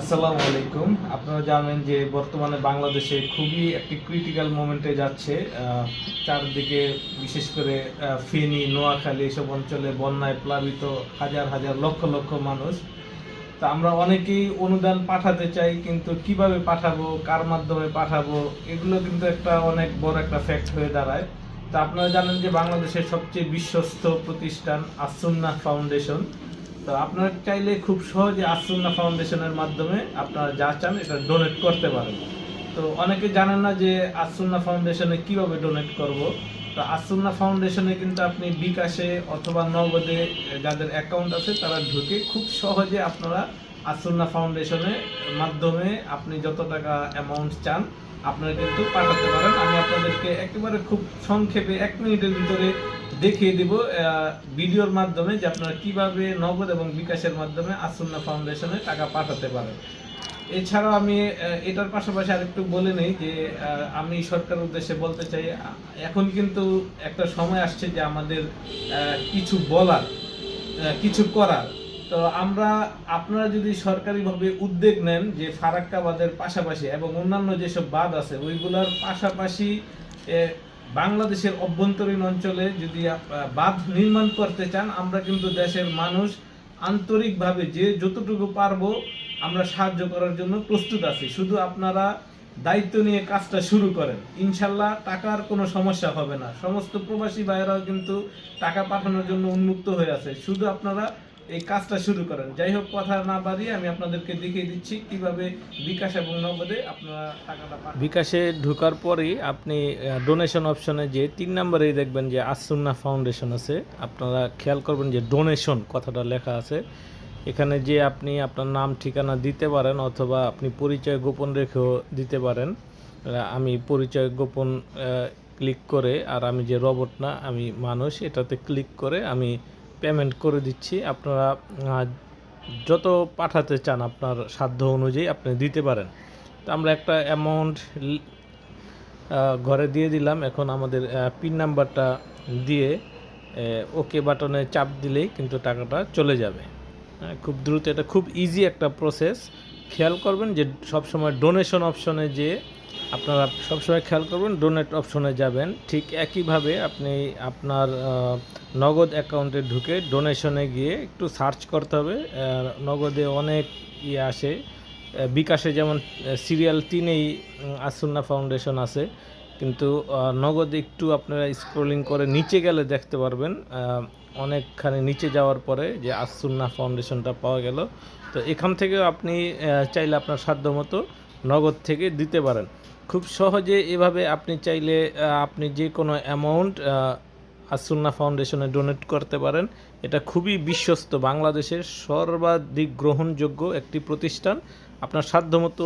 আসসালামু আলাইকুম। আপনারা জানেন যে বর্তমানে বাংলাদেশে খুবই একটি ক্রিটিক্যাল মোমেন্টে যাচ্ছে। চারদিকে বিশেষ করে ফেনী, নোয়াখালী এসব অঞ্চলে বন্যায় প্লাবিত হাজার হাজার লক্ষ লক্ষ মানুষ। তা আমরা অনেকেই অনুদান পাঠাতে চাই, কিন্তু কীভাবে পাঠাবো, কার মাধ্যমে পাঠাবো, এগুলো কিন্তু একটা অনেক বড় একটা ফ্যাক্ট হয়ে দাঁড়ায়। তা আপনারা জানেন যে বাংলাদেশের সবচেয়ে বিশ্বস্ত প্রতিষ্ঠান আসুন্না ফাউন্ডেশন। তো আপনারা চাইলে খুব সহজে আসুন্না ফাউন্ডেশনের মাধ্যমে আপনারা যা চান এটা ডোনেট করতে পারেন। তো অনেকে জানেন না যে আসুন্না ফাউন্ডেশনে কীভাবে ডোনেট করব? তো আসুন্না ফাউন্ডেশনে কিন্তু আপনি বিকাশে অথবা নগদে যাদের অ্যাকাউন্ট আছে তারা ঢুকে খুব সহজে আপনারা আসুন্না ফাউন্ডেশনের মাধ্যমে আপনি যত টাকা অ্যামাউন্ট চান আপনারা কিন্তু পাঠাতে পারেন। আমি আপনাদেরকে একেবারে খুব সংক্ষেপে এক মিনিটের ভিতরে দেখিয়ে দিব ভিডিওর মাধ্যমে যে আপনারা কীভাবে নগদ এবং বিকাশের মাধ্যমে আসুন্না ফাউন্ডেশনে টাকা পাঠাতে পারেন। এছাড়াও আমি এটার পাশাপাশি আরেকটু বলে নেই যে আমি সরকার উদ্দেশ্যে বলতে চাই এখন কিন্তু একটা সময় আসছে যে আমাদের কিছু বলার কিছু করার। তো আমরা, আপনারা যদি সরকারিভাবে উদ্যোগ নেন যে ফারাক্কাবাদের পাশাপাশি এবং অন্যান্য যেসব বাঁধ আছে, ওইগুলোর পাশাপাশি বাংলাদেশের অভ্যন্তরীণ অঞ্চলে যদি বাঁধ নির্মাণ করতে চান, আমরা কিন্তু দেশের মানুষ আন্তরিকভাবে যে যতটুকু পারব আমরা সাহায্য করার জন্য প্রস্তুত আছি। শুধু আপনারা দায়িত্ব নিয়ে কাজটা শুরু করেন। ইনশাল্লাহ টাকার কোনো সমস্যা হবে না। সমস্ত প্রবাসী ভাইয়েরাও কিন্তু টাকা পাঠানোর জন্য উন্মুক্ত হয়ে আছে। শুধু আপনারা এই কাজটা শুরু করেন। যাই হোক, কথা না বাড়িয়ে আমি আপনাদেরকে দেখিয়ে দিচ্ছি কীভাবে বিকাশ এবং নগদে আপনারা টাকাটা পাঠান বিকাশে ঢোকার পরেই আপনি ডোনেশন অপশনে যে তিন নম্বরেই দেখবেন যে আসুন্না ফাউন্ডেশন আছে। আপনারা খেয়াল করবেন যে ডোনেশন কথাটা লেখা আছে। এখানে যে আপনি আপনার নাম, ঠিকানা দিতে পারেন অথবা আপনি পরিচয় গোপন রেখেও দিতে পারেন। আমি পরিচয় গোপন ক্লিক করে আর আমি যে রবট না, আমি মানুষ, এটাতে ক্লিক করে আমি পেমেন্ট করে দিচ্ছি। আপনারা যত পাঠাতে চান আপনার সাধ্য অনুযায়ী আপনি দিতে পারেন। তো আমরা একটা অ্যামাউন্ট ঘরে দিয়ে দিলাম। এখন আমাদের পিন নাম্বারটা দিয়ে ওকে বাটনে চাপ দিলেই কিন্তু টাকাটা চলে যাবে। হ্যাঁ, খুব দ্রুত। এটা খুব ইজি একটা প্রসেস খেয়াল করবেন যে সবসময় ডোনেশন অপশনে যে আপনারা সবসময় খেয়াল করবেন ডোনেট অপশনে যাবেন। ঠিক একইভাবে আপনি আপনার নগদ অ্যাকাউন্টে ঢুকে ডোনেশনে গিয়ে একটু সার্চ করতে হবে। নগদে অনেক ইয়ে আসে। বিকাশে যেমন সিরিয়াল তিনেই আসুন্না ফাউন্ডেশন আছে। কিন্তু নগদে একটু আপনারা স্ক্রোলিং করে নিচে গেলে দেখতে পারবেন। অনেকখানি নিচে যাওয়ার পরে যে আসুন্না ফাউন্ডেশনটা পাওয়া গেল। তো এখান থেকে আপনি চাইলে আপনার সাধ্য মতো নগদ থেকে দিতে পারেন। খুব সহজে এভাবে আপনি চাইলে আপনি যে কোনো অ্যামাউন্ট আসুন্না ফাউন্ডেশনে ডোনেট করতে পারেন। এটা খুবই বিশ্বস্ত বাংলাদেশের সর্বাধিক গ্রহণযোগ্য একটি প্রতিষ্ঠান। আপনার সাধ্যমতো